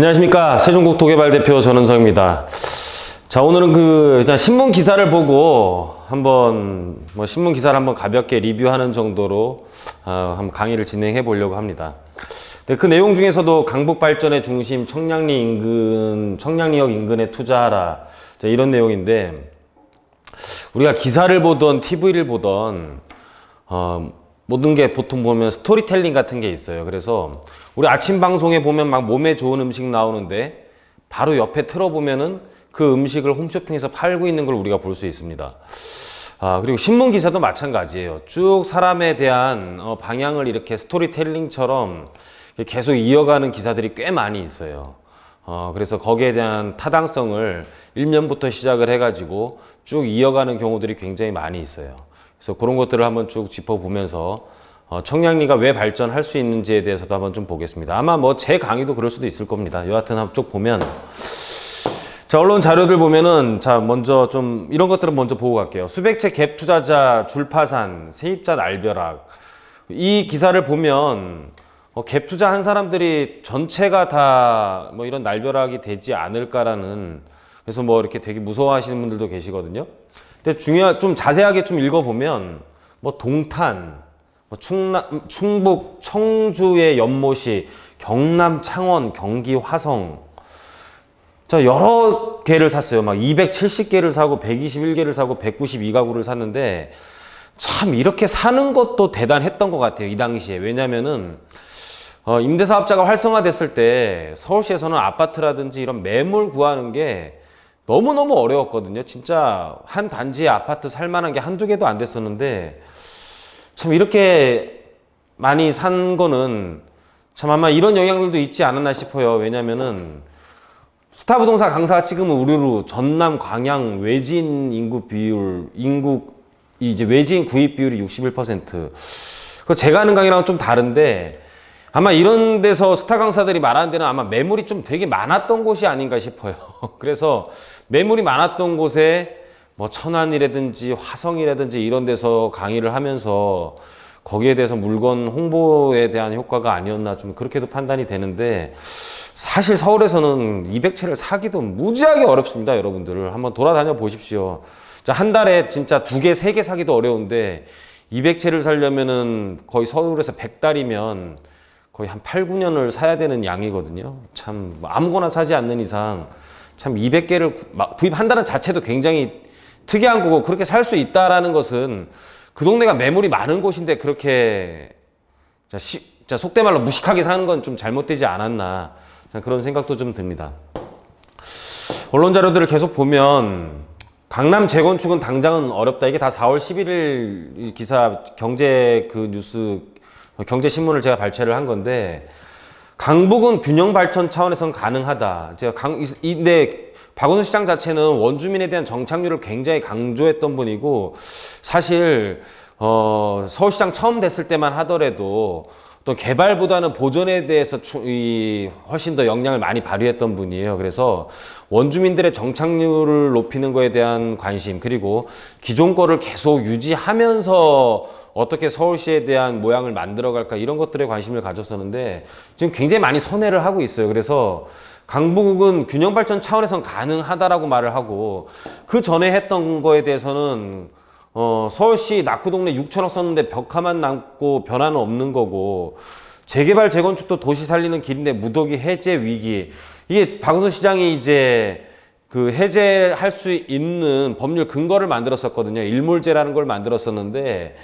안녕하십니까 세종국토개발 대표 전은성입니다. 자 오늘은 그 신문 기사를 보고 한번 뭐 신문 기사를 한번 가볍게 리뷰하는 정도로 어, 한번 강의를 진행해 보려고 합니다. 근데 그 내용 중에서도 강북 발전의 중심 청량리 인근 청량리역 인근에 투자하라 자, 이런 내용인데 우리가 기사를 보던 TV를 보던 어, 모든 게 보통 보면 스토리텔링 같은 게 있어요. 그래서 우리 아침 방송에 보면 막 몸에 좋은 음식 나오는데 바로 옆에 틀어보면은 그 음식을 홈쇼핑에서 팔고 있는 걸 우리가 볼 수 있습니다. 아, 그리고 신문 기사도 마찬가지예요. 쭉 사람에 대한 어, 방향을 이렇게 스토리텔링처럼 계속 이어가는 기사들이 꽤 많이 있어요. 어, 그래서 거기에 대한 타당성을 1년부터 시작을 해가지고 쭉 이어가는 경우들이 굉장히 많이 있어요. 그래서 그런 것들을 한번 쭉 짚어보면서 어, 청량리가 왜 발전할 수 있는지에 대해서도 한번 좀 보겠습니다. 아마 뭐 제 강의도 그럴 수도 있을 겁니다. 여하튼 한쪽 보면 자 언론 자료들 보면은 자 먼저 좀 이런 것들은 먼저 보고 갈게요. 수백채 갭 투자자 줄파산 세입자 날벼락 이 기사를 보면 어, 갭 투자한 사람들이 전체가 다 뭐 이런 날벼락이 되지 않을까라는 그래서 뭐 이렇게 되게 무서워하시는 분들도 계시거든요. 근데 중요한 좀 자세하게 좀 읽어보면 뭐 동탄, 뭐 충남, 충북 청주의 연못이 경남 창원 경기 화성 저 여러 개를 샀어요. 막 270개를 사고 121개를 사고 192가구를 샀는데 참 이렇게 사는 것도 대단했던 것 같아요. 이 당시에 왜냐면은 어, 임대사업자가 활성화됐을 때 서울시에서는 아파트라든지 이런 매물 구하는 게 너무너무 어려웠거든요. 진짜 한 단지에 아파트 살만한 게 한두 개도 안 됐었는데 참 이렇게 많이 산 거는 참 아마 이런 영향들도 있지 않았나 싶어요. 왜냐면은 스타 부동산 강사가 찍으면 우르르 전남 광양 외진 인구 비율 인구 이제 외진 구입 비율이 61%. 그 제가 하는 강의랑은 좀 다른데 아마 이런 데서 스타 강사들이 말하는 데는 아마 매물이 좀 되게 많았던 곳이 아닌가 싶어요. 그래서 매물이 많았던 곳에 뭐 천안이라든지 화성이라든지 이런 데서 강의를 하면서 거기에 대해서 물건 홍보에 대한 효과가 아니었나 좀 그렇게도 판단이 되는데 사실 서울에서는 200채를 사기도 무지하게 어렵습니다, 여러분들. 한번 돌아다녀 보십시오. 자, 한 달에 진짜 두 개, 세 개 사기도 어려운데 200채를 살려면은 거의 서울에서 100달이면 거의 한 8, 9년을 사야 되는 양이거든요. 참 아무거나 사지 않는 이상 참 200개를 구입한다는 자체도 굉장히 특이한 거고 그렇게 살 수 있다라는 것은 그 동네가 매물이 많은 곳인데 그렇게 자, 시, 자 속된 말로 무식하게 사는 건 좀 잘못되지 않았나 그런 생각도 좀 듭니다. 언론 자료들을 계속 보면 강남 재건축은 당장은 어렵다. 이게 다 4월 11일 기사 경제 그 뉴스 경제 신문을 제가 발췌를 한 건데 강북은 균형 발전 차원에선 가능하다. 제가 강 근데 박원순 시장 자체는 원주민에 대한 정착률을 굉장히 강조했던 분이고 사실 어 서울시장 처음 됐을 때만 하더라도 또 개발보다는 보존에 대해서 이 훨씬 더 역량을 많이 발휘했던 분이에요. 그래서 원주민들의 정착률을 높이는 거에 대한 관심 그리고 기존 거를 계속 유지하면서 어떻게 서울시에 대한 모양을 만들어갈까 이런 것들에 관심을 가졌었는데 지금 굉장히 많이 선회를 하고 있어요. 그래서 강북은 균형 발전 차원에선 가능하다라고 말을 하고 그 전에 했던 거에 대해서는 어, 서울시 낙후동네 6천억 썼는데 벽화만 남고 변화는 없는 거고 재개발 재건축도 도시 살리는 길인데 무더기 해제 위기 이게 박은선 시장이 이제 그 해제할 수 있는 법률 근거를 만들었었거든요. 일몰제라는 걸 만들었었는데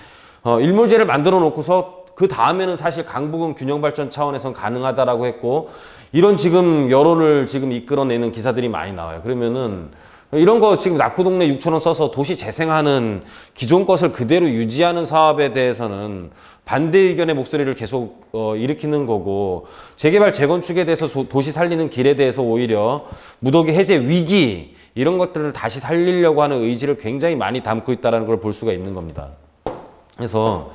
어, 일몰제를 만들어 놓고서 그 다음에는 사실 강북은 균형 발전 차원에선 가능하다라고 했고 이런 지금 여론을 지금 이끌어내는 기사들이 많이 나와요. 그러면은 이런 거 지금 낙후동네 6천 원 써서 도시 재생하는 기존 것을 그대로 유지하는 사업에 대해서는 반대 의견의 목소리를 계속 어, 일으키는 거고 재개발 재건축에 대해서 소, 도시 살리는 길에 대해서 오히려 무더기 해제 위기 이런 것들을 다시 살리려고 하는 의지를 굉장히 많이 담고 있다는 걸 볼 수가 있는 겁니다. 그래서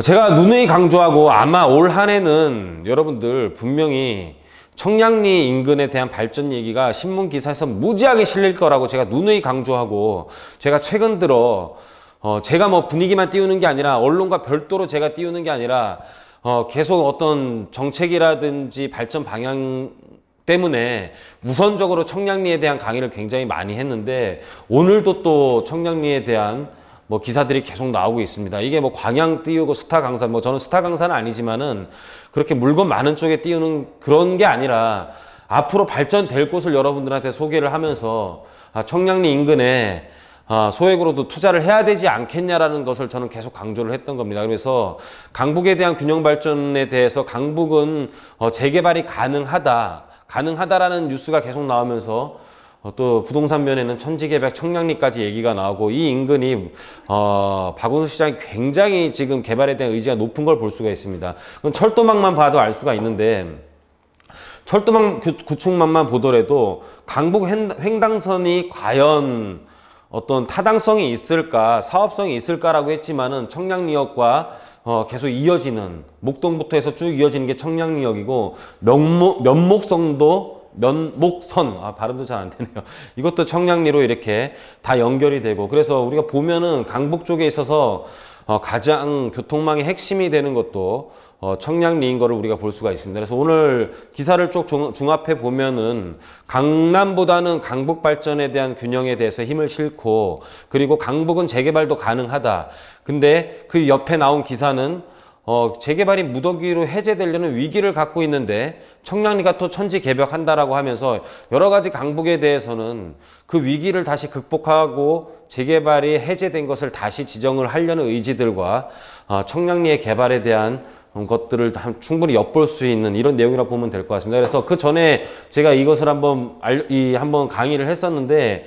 제가 누누이 강조하고 아마 올 한 해는 여러분들 분명히 청량리 인근에 대한 발전 얘기가 신문 기사에서 무지하게 실릴 거라고 제가 누누이 강조하고 제가 최근 들어 어 제가 뭐 분위기만 띄우는 게 아니라 언론과 별도로 제가 띄우는 게 아니라 어, 계속 어떤 정책이라든지 발전 방향 때문에 우선적으로 청량리에 대한 강의를 굉장히 많이 했는데 오늘도 또 청량리에 대한 뭐 기사들이 계속 나오고 있습니다. 이게 뭐 광양 띄우고 스타 강사, 뭐 저는 스타 강사는 아니지만은 그렇게 물건 많은 쪽에 띄우는 그런 게 아니라 앞으로 발전될 곳을 여러분들한테 소개를 하면서 아, 청량리 인근에 아, 소액으로도 투자를 해야 되지 않겠냐라는 것을 저는 계속 강조를 했던 겁니다. 그래서 강북에 대한 균형 발전에 대해서 강북은 어, 재개발이 가능하다, 가능하다라는 뉴스가 계속 나오면서 어, 또 부동산 면에는 천지개벽, 청량리까지 얘기가 나오고 이 인근이 어, 박원순 시장이 굉장히 지금 개발에 대한 의지가 높은 걸 볼 수가 있습니다. 그건 철도망만 봐도 알 수가 있는데 철도망 구- 구축망만 보더라도 강북 횡- 횡단선이 과연 어떤 타당성이 있을까, 사업성이 있을까라고 했지만은 청량리역과 어, 계속 이어지는 목동부터 해서 쭉 이어지는 게 청량리역이고 면목 면목성도 면목선 아 발음도 잘 안 되네요. 이것도 청량리로 이렇게 다 연결이 되고 그래서 우리가 보면은 강북 쪽에 있어서 어, 가장 교통망의 핵심이 되는 것도 어, 청량리인 거를 우리가 볼 수가 있습니다. 그래서 오늘 기사를 쭉 종- 중합해 보면은 강남보다는 강북 발전에 대한 균형에 대해서 힘을 싣고 그리고 강북은 재개발도 가능하다. 근데 그 옆에 나온 기사는 어, 재개발이 무더기로 해제되려는 위기를 갖고 있는데 청량리가 또 천지 개벽한다라고 하면서 여러 가지 강북에 대해서는 그 위기를 다시 극복하고 재개발이 해제된 것을 다시 지정을 하려는 의지들과 어, 청량리의 개발에 대한 음, 것들을 다 충분히 엿볼 수 있는 이런 내용이라고 보면 될 것 같습니다. 그래서 그 전에 제가 이것을 한번 알, 이 한번 강의를 했었는데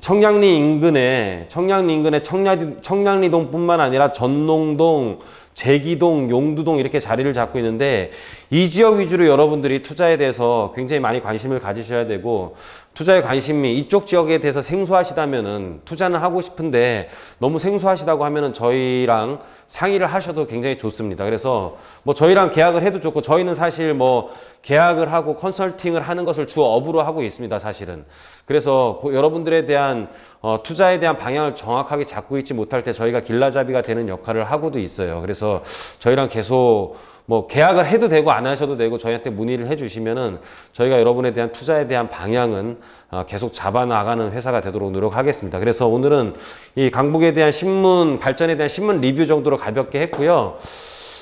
청량리 인근에 청량리 인근에 청량리, 청량리동뿐만 아니라 전농동, 제기동, 용두동 이렇게 자리를 잡고 있는데 이 지역 위주로 여러분들이 투자에 대해서 굉장히 많이 관심을 가지셔야 되고 투자에 관심이 이쪽 지역에 대해서 생소하시다면은 투자는 하고 싶은데 너무 생소하시다고 하면은 저희랑 상의를 하셔도 굉장히 좋습니다. 그래서 뭐 저희랑 계약을 해도 좋고 저희는 사실 뭐 계약을 하고 컨설팅을 하는 것을 주 업으로 하고 있습니다. 사실은. 그래서 그 여러분들에 대한 어, 투자에 대한 방향을 정확하게 잡고 있지 못할 때 저희가 길라잡이가 되는 역할을 하고도 있어요. 그래서 저희랑 계속 뭐 계약을 해도 되고 안 하셔도 되고 저희한테 문의를 해주시면은 저희가 여러분에 대한 투자에 대한 방향은 어, 계속 잡아 나가는 회사가 되도록 노력하겠습니다. 그래서 오늘은 이 강북에 대한 신문 발전에 대한 신문 리뷰 정도로 가볍게 했고요.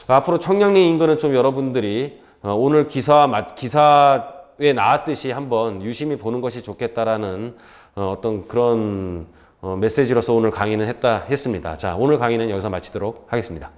앞으로 청량리 인근은 좀 여러분들이 어, 오늘 기사 기사에 나왔듯이 한번 유심히 보는 것이 좋겠다라는 어, 어떤 그런 어, 메시지로서 오늘 강의는 했다 했습니다. 자 오늘 강의는 여기서 마치도록 하겠습니다.